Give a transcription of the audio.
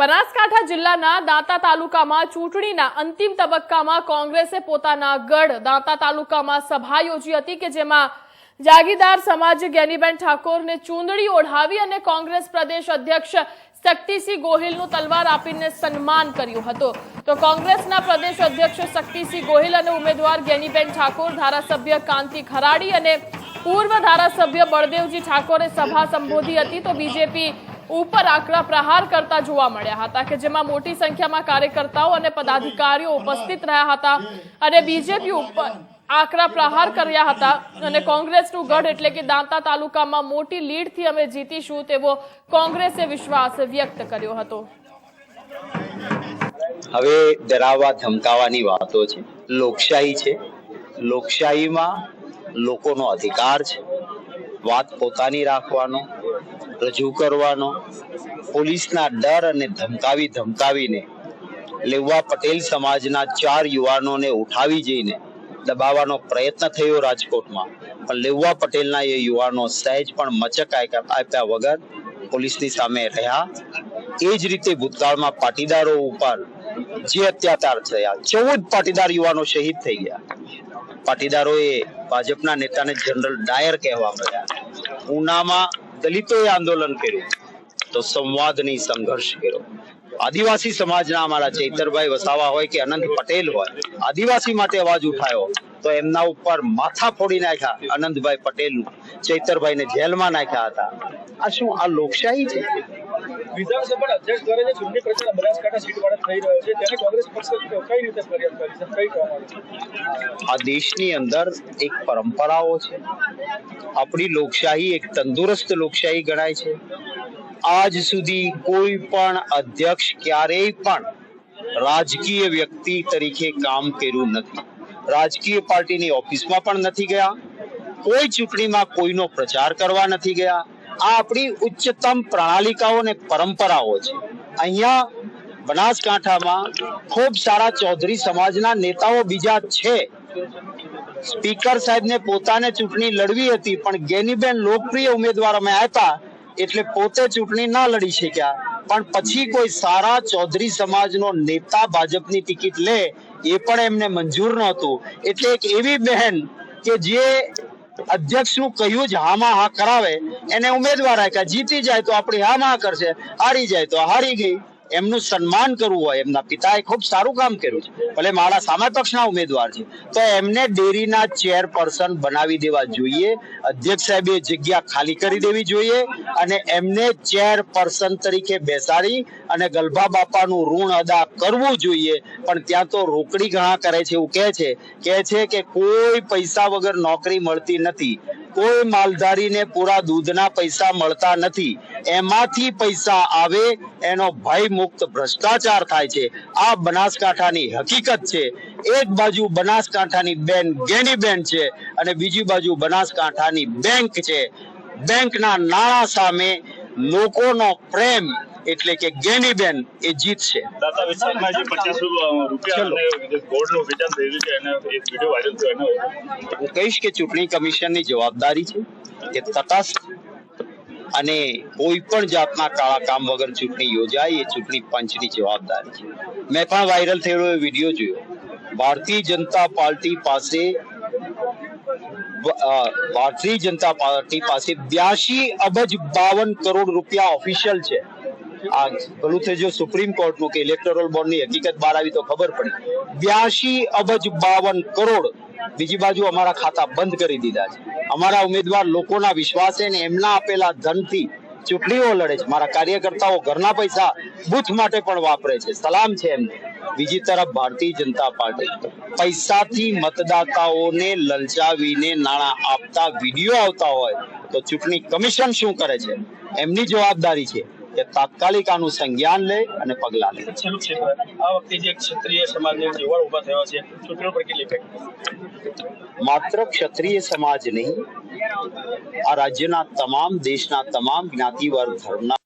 બનાસકાંઠા જિલ્લાના દાંતા તાલુકામાં ચૂંટણીના અંતિમ તબક્કામાં કોંગ્રેસે પોતાના ગઢ દાંતા તાલુકામાં સભા યોજી હતી કે જેમાં જાગીરદાર સમાજ જ્ઞાનીબેન ઠાકોરને ચૂંદડી ઓઢાવી અને કોંગ્રેસ પ્રદેશ અધ્યક્ષ શક્તિસિંહ ગોહિલનું તલવાર આપીને સન્માન કર્યું હતું. તો કોંગ્રેસના પ્રદેશ અધ્યક્ષ શક્તિસિંહ ગોહિલ અને ઉમેદવાર જ્ઞાનીબેન ઠાકોર, ધારાસભ્ય કાંતિ ખરાડી અને પૂર્વ ધારાસભ્ય બળદેવજી ઠાકોરે સભા સંબોધી હતી. તો બીજેપી ઉપર આકરા પ્રહાર કરતા જોવા મળ્યા હતા કે જેમાં મોટી સંખ્યામાં કાર્યકર્તાઓ અને પદાધિકારીઓ ઉપસ્થિત રહ્યા હતા અને બીજેપી ઉપર આકરા પ્રહાર કર્યા હતા અને કોંગ્રેસનું ગઢ એટલે કે દાંતા તાલુકામાં મોટી લીડથી અમે જીતીશું તેવો કોંગ્રેસે વિશ્વાસ વ્યક્ત કર્યો હતો. હવે ડરાવવા ધમકાવાની વાતો છે. લોકશાહી છે. લોકશાહીમાં લોકોનો અધિકાર છે. વાત પોતાની રાખવાનો રજૂ કરવાનો. પોલીસના ડર અને ધમકાવી ધમકાવીને લેવા પટેલ સમાજના ચાર યુવાનોને ઉઠાવી જઈને દબાવવાનો પ્રયત્ન થયો રાજકોટમાં. પણ લેવા પટેલના એ યુવાનો સહેજ પણ મચક આપ્યા વગર પોલીસની સામે રહ્યા. એ જ રીતે ભૂતકાળમાં પાટીદારો ઉપર જે અત્યાચાર થયા, ચૌદ પાટીદાર યુવાનો શહીદ થઈ ગયા. પાટીદારોએ ભાજપના નેતાને જનરલ ડાયર કહેવા મળ્યા ઉનામાં દલિતોએ આંદોલન કર્યું તો સંવાદની સંઘર્ષ કર્યો. આદિવાસી સમાજના અમારા ચૈતરભાઈ વસાવા હોય કે અનંત પટેલ હોય, આદિવાસી માટે અવાજ ઉઠાયો તો એમના ઉપર માથા ફોડી નાખ્યા અનંતભાઈ પટેલ ચૈતરભાઈને જેલમાં નાખ્યા હતા. આ શું, આ લોકશાહી છે? વિધાનસભા અધ્યક્ષ દ્વારા જે ચૂંટણી પ્રચાર બનાસકાંઠા સીટ વાળા થઈ રહ્યો છે, તેને કોંગ્રેસ પક્ષ કઈ રીતે ફરિયાદ કરી છે? કઈ આ દેશની અંદર એક પરંપરાઓ છે. આપણી લોકશાહી એક તંદુરસ્ત લોકશાહી ગણાય છે. આજ સુધી કોઈ પણ અધ્યક્ષ ક્યારેય પણ રાજકીય વ્યક્તિ તરીકે કામ કર્યું નથી. રાજકીય પાર્ટીની ઓફિસમાં પણ નથી ગયા. કોઈ ચૂંટણીમાં કોઈનો પ્રચાર કરવા નથી ગયા. આ આપણી ઉચ્ચતમ પ્રણાલિકાઓ અને પરંપરાઓ છે. અહીંયા બનાસકાંઠામાં ખૂબ સારા ચૌધરી સમાજના નેતાઓ બીજા છે. સ્પીકર સાહેબને પોતાને ચૂંટણી લડવી હતી, પણ ગેનીબેન લોકપ્રિય ઉમેદવાર અમે હતા એટલે પોતે ચૂંટણી ના લડી શક્યા. પણ પછી કોઈ સારા ચૌધરી સમાજનો નેતા ભાજપની ટિકિટ લે, એ પણ એમને મંજૂર નહોતું. એટલે એક એવી બહેન કે જે અધ્યક્ષનું કહ્યું જ હામાં હા કરાવે, એને ઉમેદવાર રાખ્યા જીતી જાય તો આપણી હામાં હા કરશે, હારી જાય તો હારી ગઈ. એમનું સન્માન કરવું હોય, એમના પિતાએ ખૂબ સારું કામ કર્યું છે. ભલે મારા સામે પક્ષના ઉમેદવાર છે, તો એમને ડેરીના ચેરપર્સન બનાવી દેવા જોઈએ, અધ્યક્ષ સાહેબે જગ્યા ખાલી કરી દેવી જોઈએ અને એમને ચેરપર્સન તરીકે બેસાડી અને ગલભા બાપાનું ઋણ અદા કરવું જોઈએ. પણ ત્યાં તો રોકડી ઘણા કરે છે, એવું કહે છે કહે છે કે કોઈ પૈસા વગર નોકરી મળતી નથી. કોઈ માલધારીને પૂરા દૂધના પૈસા મળતા નથી. એમાંથી પૈસા આવે, એનો ભય મુક્ત ભ્રષ્ટાચાર થાય છે. આ બનાસકાંઠાની હકીકત છે. એક બાજુ બનાસકાંઠાની બેન ગેની બેન છે અને બીજી બાજુ બનાસકાંઠાની બેંક છે. બેંકના નાણાં સામે લોકોનો પ્રેમ એટલે કે ગેનીબેન એ જીતશે દાતા વિસ્તારમાં જે પચાસ હું કહીશ કે ચૂંટણી કમિશનની જવાબદારી છે કે તટસ્થ અને કોઈ પણ જાતના કાળા કામ વગર ચૂંટણી યોજાય એ ચૂંટણી પંચની જવાબદારી છે. મેં પણ વાયરલ થયેલો એ વીડિયો જોયો. ભારતીય જનતા પાર્ટી પાસે ભારતીય જનતા પાર્ટી પાસે બ્યાસી અબજ બાવન કરોડ રૂપિયા ઓફિશિયલ છે. આ ભલું થઈ જો સુપ્રીમ કોર્ટનું કે ઇલેક્ટોરલ બોન્ડની હકીકત બહાર આવી તો ખબર પડી. બ્યાસી અબજ બાવન કરોડ બીજી બાજુ અમારા ખાતા બંધ કરી દીધા છે. અમારા ઉમેદવાર લોકોના વિશ્વાસે ને એમના આપેલા ધનથી ચૂંટણીઓ લડે છે. મારા કાર્યકર્તાઓ ઘરના પૈસા બુથ માટે પણ વાપરે છે. સલામ છે એમને. બીજી તરફ ભારતીય જનતા પાર્ટી. પૈસાથી મતદાતાઓને લલચાવીને નાણાં આપતા વીડિયો આવતા હોય તો ચૂંટણી કમિશન શું કરે છે? એમની જવાબદારી છે. તાત્કાલિક આનું સંજ્ઞાન લે અને પગલાં લે. આ વખતે જે ક્ષત્રિય સમાજનો યુવાન ઊભા થયો છે ચૂંટણીઓ પર કેટલી માત્ર ક્ષત્રિય સમાજ નહીં આ રાજ્યના તમામ દેશના તમામ જ્ઞાતિ વર્ગ ધર્મના